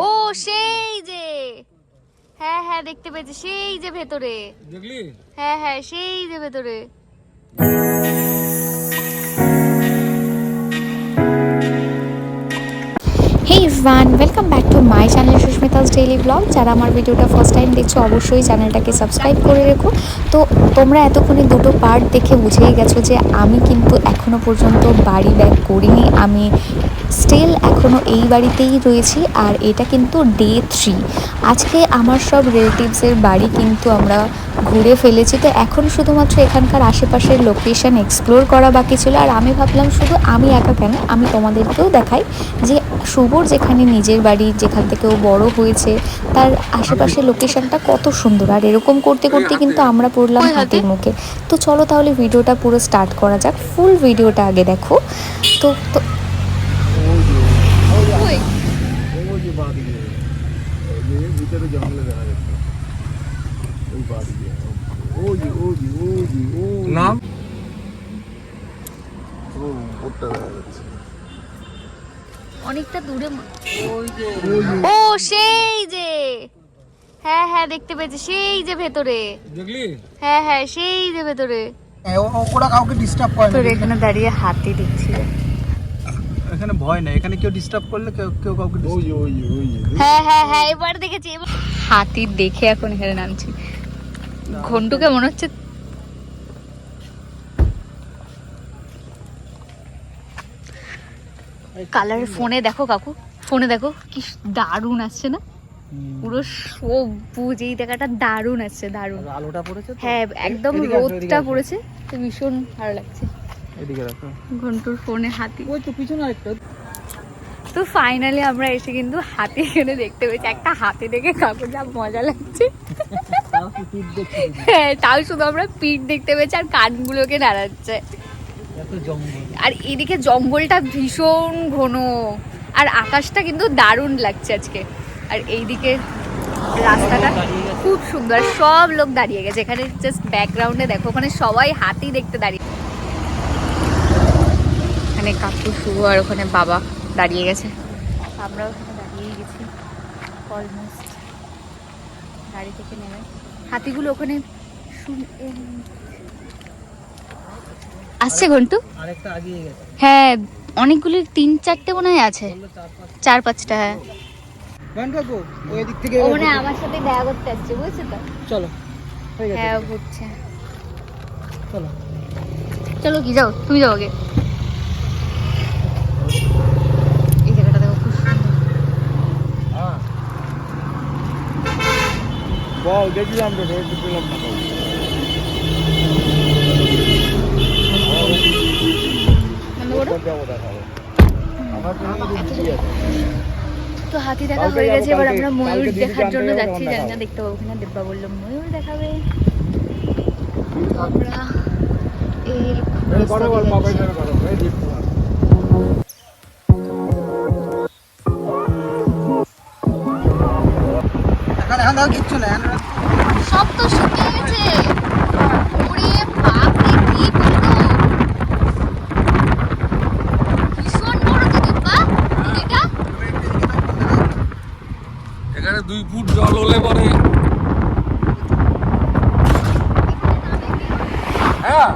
ও সেই যে। হ্যাঁ হ্যাঁ দেখতে পেয়েছি। সেই যে ভেতরে। হ্যাঁ হ্যাঁ সেই যে ভেতরে। Ivan welcome back to my channel Susmita's daily blog যারা আমার ভিডিওটা ফার্স্ট টাইম দেখছ, অবশ্যই চ্যানেলটাকে সাবস্ক্রাইব করে রেখো। তো তোমরা এতক্ষণে দুটো পার্ট দেখে বুঝেই গেছো যে আমি কিন্তু এখনও পর্যন্ত বাড়ি ব্যাক করিনি। আমি স্টিল এখনও এই বাড়িতেই রয়েছি আর এটা কিন্তু ডে থ্রি আজকে আমার সব রিলেটিভসের বাড়ি কিন্তু আমরা ঘুরে ফেলেছি। তো এখন শুধুমাত্র এখানকার আশেপাশের লোকেশন এক্সপ্লোর করা বাকি ছিল। আর আমি ভাবলাম শুধু আমি একা কেন? আমি তোমাদেরকেও দেখাই যে শুভর যেখানে নিজের বাড়ি যেখান থেকে ও বড় হয়েছে তার আশেপাশের লোকেশনটা কত সুন্দর। আর এরকম করতে করতে কিন্তু আমরা পড়লাম? হাতের মুখে। তো চলো তাহলে ভিডিওটা পুরো স্টার্ট করা যাক। ফুল ভিডিওটা আগে দেখো। তো তো ওই ওই ওই ভিতরে জঙ্গলে দেখা যাচ্ছে ওই বাড়ি ওই ওই ওই ওই নাম? ও দেখা যাচ্ছে অনেকটা দূরে ম- ওই যে ও সেই যে। হ্যাঁ হ্যাঁ দেখতে পেয়েছি। সেই যে ভেতরে। দেখলি? হ্যাঁ হ্যাঁ সেই যে ভেতরে। ওরা কাউকে ডিস্টার্ব করে তোর এখানে দাঁড়িয়ে হাতি দেখছিল এখানে ভয় নাই। এখানে কেউ ডিস্টার্ব করলে কেউ কেউ কাউকে ওই ওই ওই হ্যাঁ হ্যাঁ হ্যাঁ এবার দেখেছি। এবার হাতি দেখে এখন এখানে নামছি। ঘন্টুকে মনে হচ্ছে কালার ফোনে দেখো কাকু ফোনে দেখো কি দারুণ আসছে না? পুরো সবুজ এই দেখাটা দারুণ আসছে দারুণ। আলোটা পড়েছে হ্যাঁ একদম রোদটা পড়েছে তো ভীষণ ভালো লাগছে। এদিকে রাখো ঘন্টুর ফোনে হাতি। ওই তো পিছনে আরেকটা। তো ফাইনালি আমরা এসে কিন্তু হাতি এখানে দেখতে পেয়েছি। একটা হাতি দেখে কাকু যা মজা লাগছে। হ্যাঁ তাও শুধু আমরা পিঠ দেখতে পেয়েছি আর কানগুলোকে নাড়াচ্ছে। আর এদিকে জঙ্গলটা ভীষণ ঘন। আর আকাশটা কিন্তু দারুণ লাগছে আজকে। আর এইদিকে রাস্তাটা খুব সুন্দর। সব লোক দাঁড়িয়ে গেছে। এখানে জাস্ট ব্যাকগ্রাউন্ডে দেখো ওখানে সবাই হাতি দেখতে দাঁড়িয়ে এখানে কাকু শুভ আর ওখানে বাবা দাঁড়িয়ে গেছে। আমরাও ওখানে দাঁড়িয়েই গেছি। অলমোস্ট গাড়ি থেকে নেমে। হাতিগুলো ওখানে শুন- আসছে ঘন্টু? আরেকটা আগিয়ে গেছে। হ্যাঁ অনেকগুলি তিন চারটে মনে হয় আছে। চার পাঁচটা। হ্যাঁ। ব্যান কাকু ওই দিক থেকে ও মানে আমার সাথে দেখা করতে আসছে বুঝছ তো? চলো হ্যাঁ ঘুরছে চলো। চলো কি যাও তুমি যাও আগে। এই জায়গাটা দেখো খুব সুন্দর। হ্যাঁ। দেখলাম তো করো। তো হাতি দেখা হয়ে গেছে এবার আমরা ময়ূর দেখার জন্য যাচ্ছি জানি না দেখতে পাবো কিনা দেব্বা বলল ময়ূর দেখাবে। আমরা এই এই করো বল রাস্তা দিয়ে বাবাই যাচ্ছি। ধরে করো এই দীপ এখানে এখানে দেখো কিচ্ছু না এখানে সব তো শুকিয়ে গেছে ওরে বাপ রে কি বলতো ভীষণ বড় তো দিব্যা এটা এখানে দুই ফুট জল হলে পরে হ্যাঁ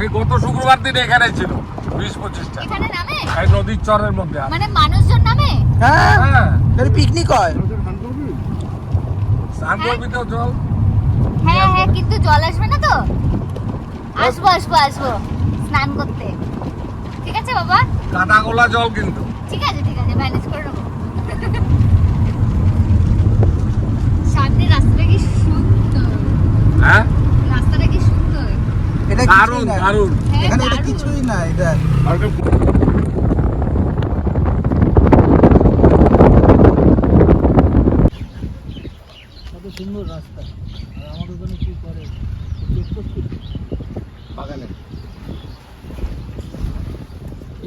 এই গত শুক্রবার দিন এখানে ছিল বিশ পঁচিশটা এখানে নামে? এই নদীর চরের মধ্যে মানে মানুষজন নামে? হ্যাঁ হ্যাঁ। পিকনিক হয়। স্নান করবি তো জল? হ্যাঁ হ্যাঁ কিন্তু জল আসবে না তো? আসব আসব আসব স্নান করতে। ঠিক আছে বাবা? কাদা গোলা জল কিন্তু। ঠিক আছে ঠিক আছে ম্যানেজ করে নেব। সামনে রাস্তাটা কি সুন্দর। হ্যাঁ? কি সুন্দর এটা দারুণ দারুণ। হ্যাঁ, এখানে এটা কিছুই না এটা কত সুন্দর রাস্তা। আর আমার ওখানে কি করে? বাগানে।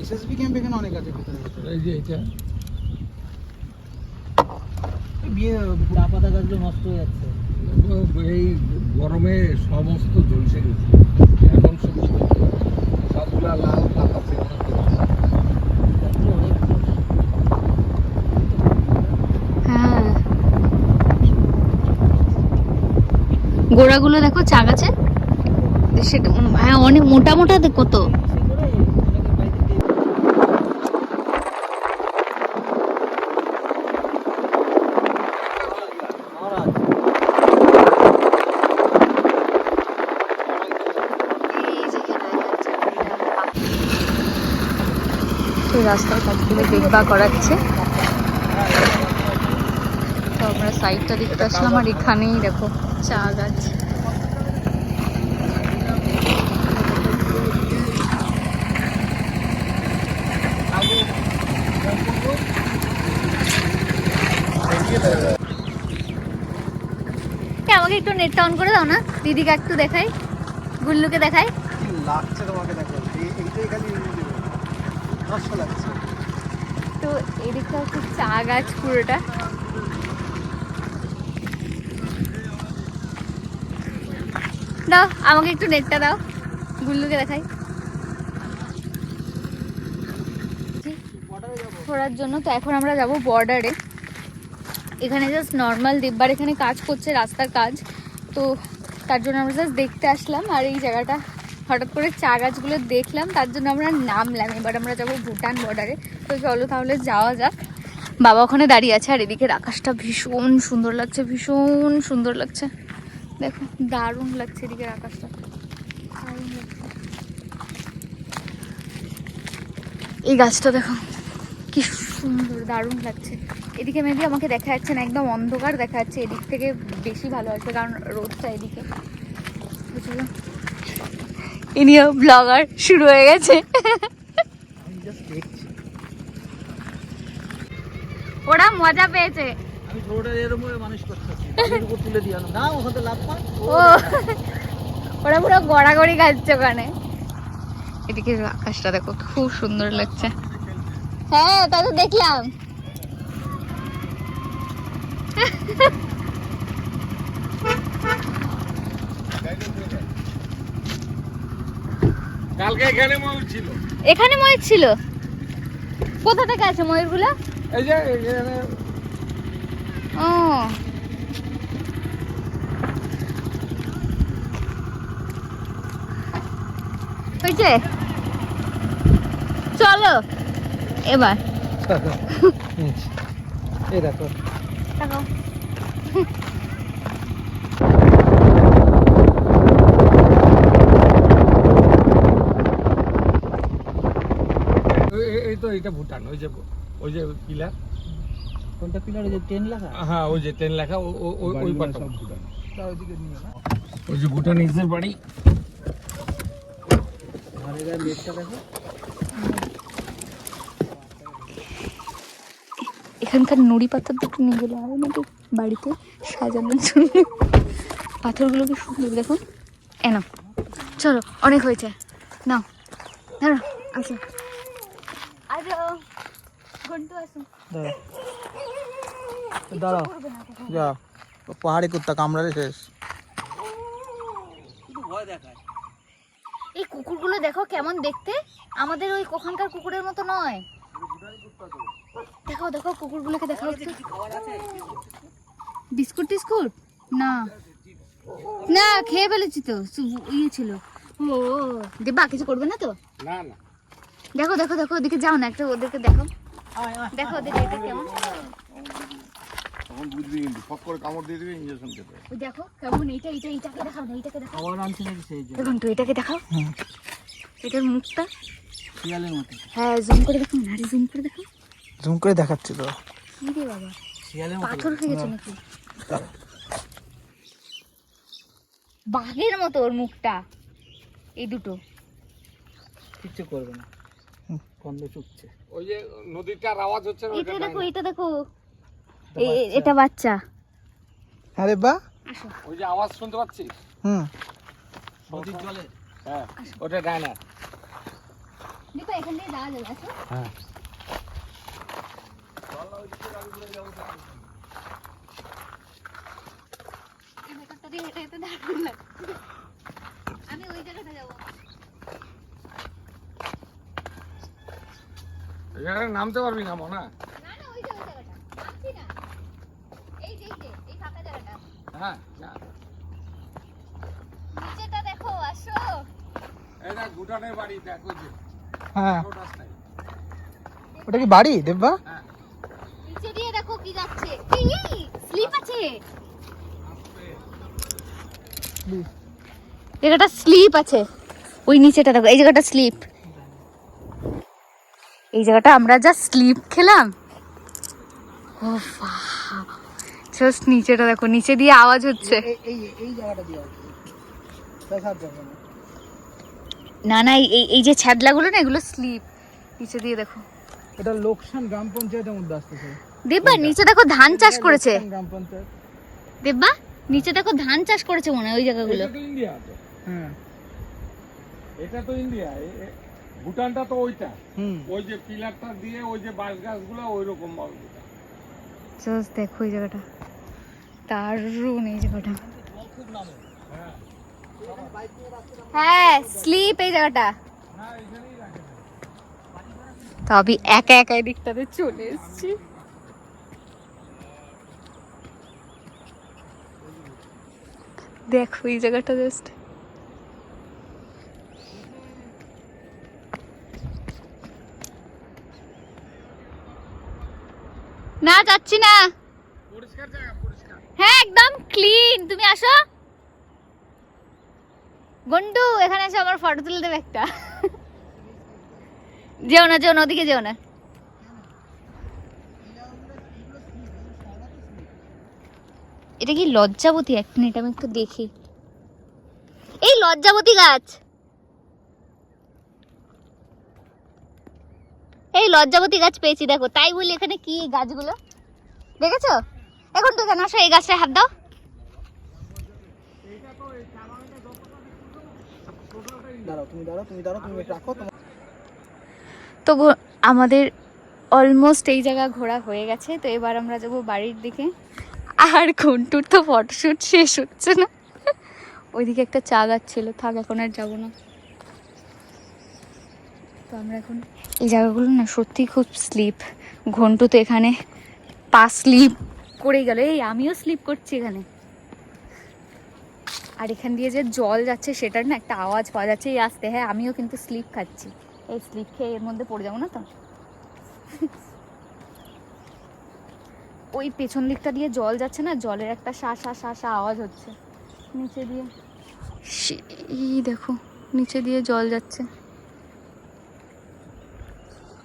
এসএসবি ক্যাম্প এখানে অনেক আছে ভিতরে ভিতরে এই যে এটা। বিয়ে চা পাতা গাছগুলো নষ্ট হয়ে যাচ্ছে। এই গরমে সমস্ত ঝলসে গেছে গোড়াগুলো দেখো চাগাছে সেটা হ্যাঁ অনেক মোটা মোটা কত? রাস্তার কাজগুলো দেখবা করাচ্ছে। তো আমরা সাইডটা দেখতে আসলাম আর এখানেই দেখো চা গাছ। আমাকে একটু নেটটা অন করে দাও না? দিদিকে একটু দেখাই গুল্লুকে দেখাই। লাগছে তোমাকে দেখো? এইটাই খালি তো এদিকটা হচ্ছে চা গাছ পুরোটা। দাও, আমাকে একটু নেটটা দাও, গুল্লুকে দেখাই। ঘোরার জন্য তো এখন আমরা যাব বর্ডারে এখানে জাস্ট নর্মাল দিব্বার এখানে কাজ করছে, রাস্তার কাজ। তো তার জন্য আমরা জাস্ট দেখতে আসলাম আর এই জায়গাটা হঠাৎ করে চা গাছগুলো দেখলাম, তার জন্য আমরা নামলাম। এবার আমরা যাব ভুটান বর্ডারে তো চলো তাহলে যাওয়া যাক। বাবা ওখানে দাঁড়িয়ে আছে আর এদিকের আকাশটা ভীষণ সুন্দর লাগছে, ভীষণ সুন্দর লাগছে। দেখো, দারুণ লাগছে এদিকের আকাশটা। লাগছে। এই গাছটা দেখো, কি সুন্দর, দারুণ লাগছে। এদিকে মেবি আমাকে দেখা যাচ্ছে না, একদম অন্ধকার দেখা যাচ্ছে। এদিক থেকে বেশি ভালো আসবে কারণ রোদটা এদিকে। বুঝলো ইনিও ব্লগার শুরু হয়ে গেছে। ওরা মজা পেয়েছে। ওরা পুরো গড়াগড়ি খাচ্ছে ওখানে। এদিকে আকাশটা দেখো খুব সুন্দর লাগছে। হ্যাঁ তা তো দেখলাম। কালকে এখানে ময়ূর ছিল। এখানে ময়ূর ছিল? কোথা থেকে আছে ময়ূরগুলো? এই যে এখানে। ও। হয়েছে? চলো এবার। এই দেখো তাকাও এই- এই- এই তো এটা ভুটান ওই যে ওই যে পিলার। কোনটা পিলারে? যে ট্রেন লেখা? হ্যাঁ ওই যে ট্রেন লেখা ও- ও- ও- ওই পাটা তা ওইদিকে নিয়ে না ওই যে ভুটানিজদের বাড়ি। আর এরা লেকটা দেখো। এখানকার নুড়ি পাথর দুটো নিয়ে গেলে হবে নাকি বাড়িতে সাজানোর জন্য পাথরগুলো কি সুন্দর দেখুন। এনো চলো অনেক হয়েছে। নাও দাঁড়া আসো। দাঁড়াও। যা। ও পাহাড়ি কুত্তা কামড়ালে শেষ। এই কুকুরগুলো দেখো কেমন দেখতে। আমাদের ওই ওখানকার কুকুরের মতো নয়। দেখো দেখো কুকুরগুলোকে দেখো একটু বিস্কুট টিস্কুট? না। না খেয়ে ফেলেছি তো। সু- ইয়ে ছিল। ও দেবা কিছু করবে না তো? না না। দেখো দেখো দেখো ওদিকে যাও না একটা ওদেরকে দেখো। দেখো ওদের এটা কেমন। তখন বুঝবি কিন্তু ফক করে কামড় দিয়ে দিবি ইঞ্জেকশন খেতে ওই দেখো কেমন এইটা এইটা এইটাকে দেখাও না এইটাকে দেখাও। খাবার আনছে নাকি সেই জন্য? দেখুন তো এটাকে দেখাও। এটার মুখটা। শিয়ালের মতো। হ্যাঁ জুম করে দেখো না জুম করে দেখো জুম করে দেখাচ্ছি তো। কি রে বাবা? শিয়ালের পাথর হয়ে গেছে নাকি? বাঘের মতো ওর মুখটা। এই দুটো। কিচ্ছু করবে না। গন্ধ চুপছে। ওই যে নদীটার আওয়াজ হচ্ছে না এটা দেখো এটা দেখো। এটা বাচ্চা। আরে বা। ওই যে আওয়াজ শুনতে পাচ্ছিস হুম। নদীর জলে হ্যাঁ ওটা ডায়না দেখো এখান থেকে যাওয়া যাবে আসো। হ্যাঁ। দিয়ে আমি ওই জায়গাটা যাব। এখানে নামতে পারবি না মনে। হ্যাঁ। আসো। এটা বাড়ি দেখো যে। হ্যাঁ। ওটা কি বাড়ি দেববা? নিচে দিয়ে দেখো কি যাচ্ছে। স্লিপ আছে। জায়গাটা স্লিপ আছে। ওই নিচেটা দেখো এই জায়গাটা স্লিপ। এই জায়গাটা আমরা যা স্লিপ খেলাম। ও জাস্ট নিচেটা দেখো নিচে দিয়ে আওয়াজ হচ্ছে। না না এই এই যে ছ্যাদলাগুলো না এগুলো স্লিপ নিচে দিয়ে দেখো। এটা লোকসান গ্রাম পঞ্চায়েতের মধ্যে আসতেছে। দেব্বা নিচে দেখো ধান চাষ করেছে। গ্রাম পঞ্চায়েত। দেব্বা নিচে দেখো ধান চাষ করেছে মনে হয় ওই জায়গাগুলো। ইন্ডিয়া হ্যাঁ। এটা তো ইন্ডিয়া। ভুটানটা তো ওইটা। ওই যে পিলারটা দিয়ে ওই যে বাঁশ গাছগুলো ওই রকম ভাবে। জাস্ট দেখো এই জায়গাটা। দারুণ এই জায়গাটা। হ্যাঁ স্লিপ এই জায়গাটা। তো আমি একা একা দিকটাতে চলে এসেছি। দেখো এই জায়গাটা জাস্ট না যাচ্ছি না। হ্যাঁ একদম ক্লিন তুমি আসো। গন্টু এখানে এসে আমার ফটো তুলে দেবে একটা। যেও না যেও না ওদিকে যেও না। এটা কি লজ্জাবতী? এক মিনিট আমি একটু দেখি। এই লজ্জাবতী গাছ। এই লজ্জাবতী গাছ পেয়েছি দেখো। তাই বলি এখানে কি গাছগুলো? দেখেছ? এখন তো কেন আসো এই গাছটায় হাত দাও। তুমি দাঁড়াও তুমি দাঁড়াও তুমি রাখো তোমার তো আমাদের অলমোস্ট এই জায়গা ঘোরা হয়ে গেছে তো এবার আমরা যাব বাড়ির দিকে। আর ঘন্টুর তো ফটোশ্যুট শেষ হচ্ছে না। ওইদিকে একটা চা গাছ ছিল থাক এখন আর যাব না। তো আমরা এখন এই জায়গাগুলো না সত্যি খুব স্লিপ ঘন্টু তো এখানে পা স্লিপ করে গেল। এই, আমিও স্লিপ করছি এখানে। আর এখান দিয়ে যে জল যাচ্ছে, সেটার না একটা আওয়াজ পাওয়া যাচ্ছে। এই আসতে হ্যাঁ আমিও কিন্তু স্লিপ খাচ্ছি। এই স্লিপ খেয়ে এর মধ্যে পড়ে যাব না তো? ওই পেছন দিকটা দিয়ে জল যাচ্ছে না? জলের একটা শা শা শা শা আওয়াজ হচ্ছে। নিচে দিয়ে। দেখো, নিচে দিয়ে জল যাচ্ছে।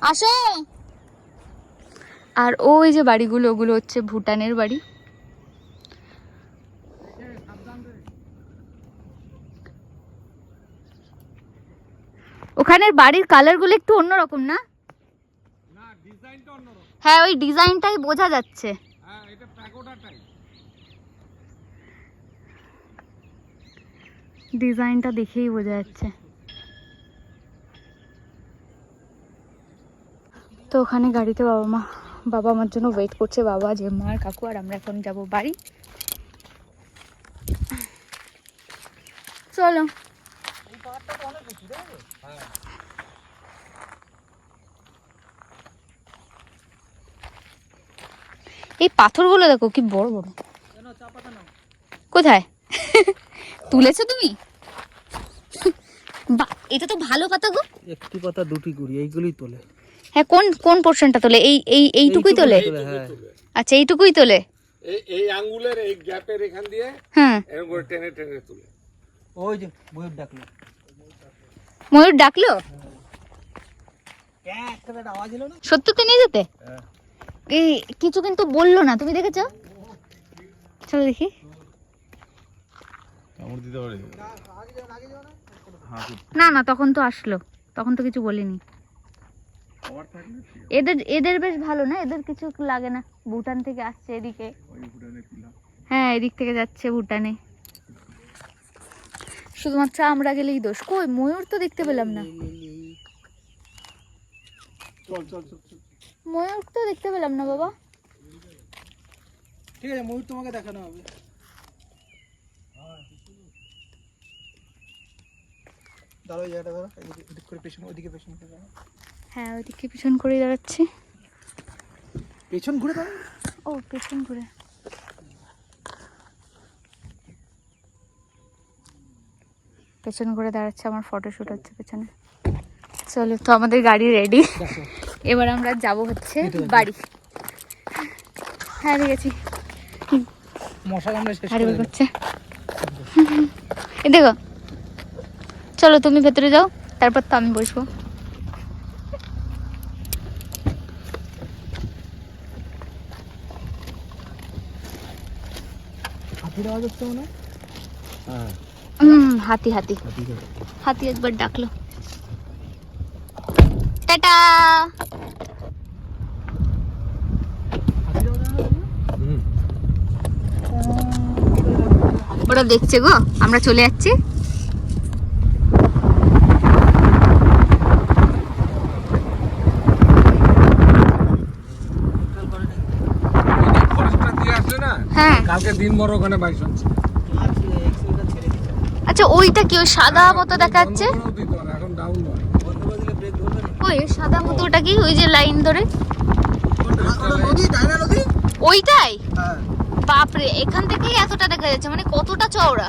আসো। আর ওই যে বাড়িগুলো, ওগুলো হচ্ছে ভুটানের বাড়ি। ওখানের বাড়ির কালারগুলো একটু অন্যরকম না? হ্যাঁ ওই ডিজাইনটাই বোঝা যাচ্ছে। ডিজাইনটা দেখেই বোঝা যাচ্ছে। তো ওখানে গাড়িতে বাবা মা, বাবা আমার জন্য ওয়েট করছে, বাবা, জেম্মা আর কাকু, আর আমরা এখন যাব বাড়ি। চলো। এই পাথরগুলো দেখো, কি বড় বড়। কোথায়? তুলেছো তুমি? এটা তো ভালো পাতা গো। একটি পাতা, দুটি কুড়ি, এইগুলোই তোলে। হ্যাঁ কোন কোন পোর্শনটা তোলে? এই এই এইটুকুই তোলে? হ্যাঁ। আচ্ছা এইটুকুই তোলে? এই এই আঙ্গুলের এই গ্যাপের এখান দিয়ে হ্যাঁ। এরকম করে টেনে টেনে তুলে। ওই যে ময়ূর ডাকলো। ময়ূর ডাকলো? একটা একটা আওয়াজ এলো না? সত্যি তো নিয়ে যেতে? এই কিছু কিন্তু বলল না তুমি দেখেছ? চলো দেখি। কামড় দিতে পারে? না না তখন তো আসলো। তখন তো কিছু বলিনি। এদের এদের বেশ ভালো না? এদের কিছু লাগে না। ভুটান থেকে আসছে এদিকে। হ্যাঁ এদিক থেকে যাচ্ছে ভুটানে। শুধুমাত্র আমরা গেলেই দোষ। কই? ময়ূর তো দেখতে পেলাম না। ময়ূর তো দেখতে পেলাম না বাবা। ঠিক আছে ময়ূর তোমাকে দেখানো হবে। এই জায়গাটা ধরো এদিকে করে পেছন ওদিকে পেছন। হ্যাঁ ওইদিকে পিছন করে দাঁড়াচ্ছি। পেছন ঘুরে দাঁড়াও। ও পেছন করে পেছন করে দাঁড়াচ্ছে আমার ফটোশ্যুট হচ্ছে পেছনে। চলো তো আমাদের গাড়ি রেডি এবার আমরা যাব হচ্ছে বাড়ি। হ্যাঁ ঠিক আছে। মশা কামড়ে। করছে। দেখো। চলো তুমি ভেতরে যাও তারপর তো আমি বসবো। হাতির আওয়াজ হচ্ছে মনে হ্যাঁ হাতি হাতি হাতি একবার ডাকলো টাটা ওরা দেখছে গো আমরা চলে যাচ্ছি ফরেস্টটা দিয়ে আসলে না হ্যাঁ কালকে দিন বড় ওখানে বাইসন। আচ্ছা ওইটা কি ওই সাদা মতো দেখাচ্ছে? ওই সাদা মতো ওটা কি ওই যে লাইন ধরে? ওইটাই হ্যাঁ। বাপরে এখান থেকেই এতটা দেখা যাচ্ছে মানে কতটা চওড়া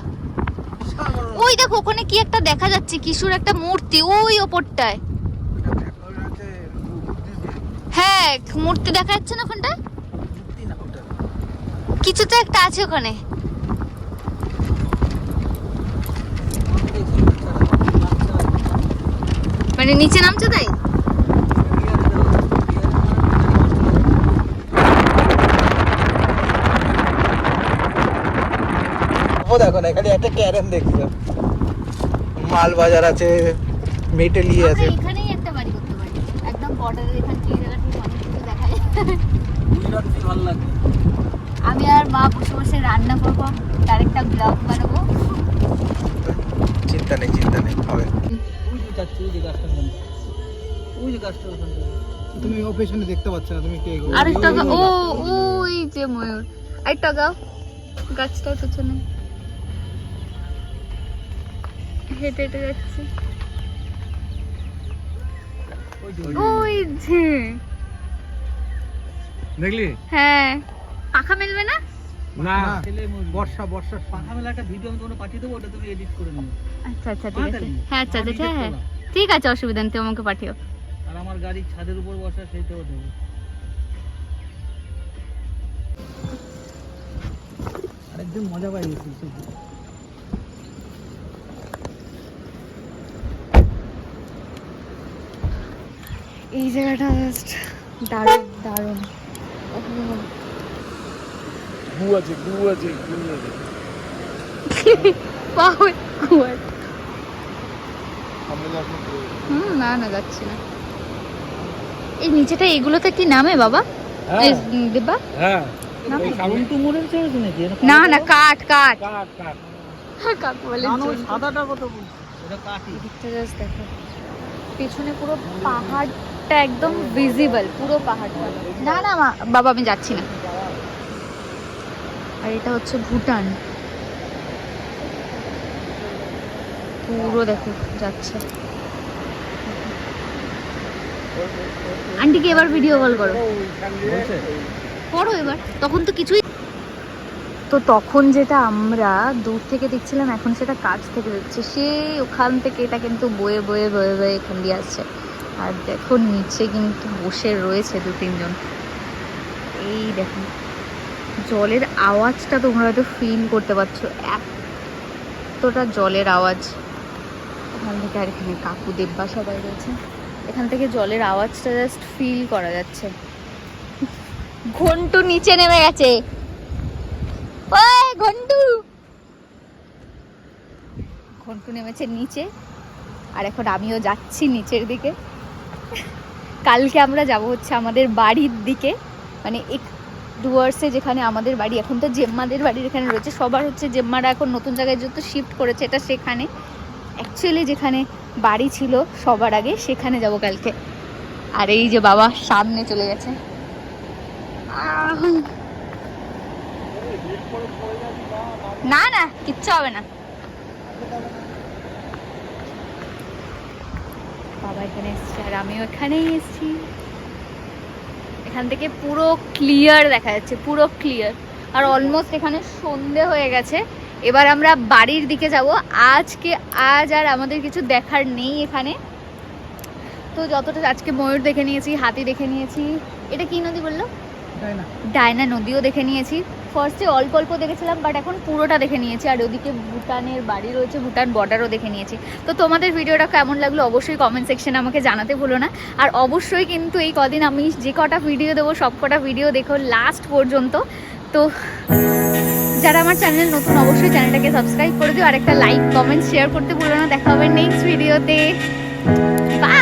ওই দেখো ওখানে কি একটা দেখা যাচ্ছে কিশোর একটা মূর্তি ওই ওপরটায় হ্যাঁ মূর্তি দেখা যাচ্ছে না ওখানটা মূর্তি না ওটা। কিছু তো একটা আছে ওখানে। মানে নিচে নামছো তাই? দেখো না এখানে একটা ক্যারেন দেখছ মাল বাজার আছে মেটেলি আছে। এখানেই একটা বাড়ি করতে পারি। একদম বর্ডারের এখান থেকে জায়গা অনেক কিছু দেখা যায় ভালো লাগবে আমি আর মা বসে বসে রান্না করব তার একটা ব্লগ বানাবো। চিন্তা নেই চিন্তা নেই হবে। তুমি ও পেছনে দেখতে পাচ্ছ না তুমি কে আরেকটা গা- ও ওই যে ময়ূর। আরেকটা গাও। গাছটার পেছনে। হেঁটে হেঁটে যাচ্ছি। ওই যে। দেখলি? হ্যাঁ। পাখা মেলবে না? না। বর্ষা বর্ষা পাখা মেলা একটা ভিডিও আমি তোমাকে পাঠিয়ে দেবো ওটা তুমি এডিট করে নিও। আচ্ছা আচ্ছা ঠিক আছে। হ্যাঁ আচ্ছা আচ্ছা হ্যাঁ ঠিক আছে অসুবিধা নেই তুমি আমাকে পাঠিও। আর আমার গাড়ির ছাদের উপর বসা সেইটাও দেবো। আরেকজন মজা পাই গেছি এই জায়গাটা জাস্ট দারুণ দারুণ। গু আছে গু আছে গু আছে সামনে যাস না। হুম না না যাচ্ছি না। এই নিচেটা এগুলোতে কি নামে বাবা? হ্যাঁ। দিব্যা? হ্যাঁ। না না কাঠ কাঠ। বলে সাদাটা কত দেখো। পেছনে পুরো পাহাড়টা একদম ভিজিবল পুরো পাহাড়টা। না না বাবা আমি যাচ্ছি না। আর এটা হচ্ছে ভুটান। পুরো দেখো যাচ্ছে। আন্টিকে এবার ভিডিও কল করো। করো এবার তখন তো কিছুই তো তখন যেটা আমরা দূর থেকে দেখছিলাম এখন সেটা কাছ থেকে দেখছি সেই ওখান থেকে এটা কিন্তু বয়ে বয়ে বয়ে বয়ে এখান দিয়ে আসছে। আর দেখো নিচে কিন্তু বসে রয়েছে দু তিনজন এই দেখো। জলের আওয়াজটা তোমরা হয়তো ফিল করতে পারছ। এতটা জলের আওয়াজ। ওখান থেকে আর এখানে কাকু দেব্বা সবাই রয়েছে। এখান থেকে জলের আওয়াজটা জাস্ট ফিল করা যাচ্ছে। ঘন্টু নিচে নেমে গেছে। ঘন্টু! ঘন্টু নেমেছে নিচে। আর এখন আমিও যাচ্ছি নিচের দিকে। কালকে আমরা যাব হচ্ছে আমাদের বাড়ির দিকে। মানে এক ডুয়ার্সে যেখানে আমাদের বাড়ি, এখন তো জেম্মাদের বাড়ির এখানে রয়েছে, সবার হচ্ছে জেম্মারা এখন নতুন জায়গায় যত শিফট করেছে এটা সেখানে। অ্যাকচুয়ালি যেখানে বাড়ি ছিল সবার আগে, সেখানে যাব কালকে। আর এই যে বাবা সামনে চলে গেছে। না না, কিচ্ছু হবে না। বাবা এখানে এসছে, আর আমিও এখানেই এসেছি। এখান থেকে পুরো ক্লিয়ার দেখা যাচ্ছে পুরো ক্লিয়ার আর অলমোস্ট এখানে সন্ধে হয়ে গেছে। এবার আমরা বাড়ির দিকে যাব। আজকে আজ আর আমাদের কিছু দেখার নেই এখানে। তো যতটা আজকে ময়ূর দেখে নিয়েছি হাতি দেখে নিয়েছি এটা কি নদী বলল? না ডায়না নদীও দেখে নিয়েছি। ফার্স্টে অল্প অল্প দেখেছিলাম বাট এখন পুরোটা দেখে নিয়েছি। আর ওদিকে ভুটানের বাড়ি রয়েছে, ভুটান বর্ডারও দেখে নিয়েছি। তো তোমাদের ভিডিওটা কেমন লাগল অবশ্যই কমেন্ট সেকশনে আমাকে জানাতে ভুলো না। আর অবশ্যই কিন্তু এই কদিন আমি যে কটা ভিডিও দেবো, সব কটা ভিডিও দেখো লাস্ট পর্যন্ত। তো যারা আমার চ্যানেল নতুন, অবশ্যই চ্যানেলটাকে সাবস্ক্রাইব করে দিও। আর একটা লাইক কমেন্ট শেয়ার করতে ভুলো না। দেখা হবে নেক্সট ভিডিওতে বাই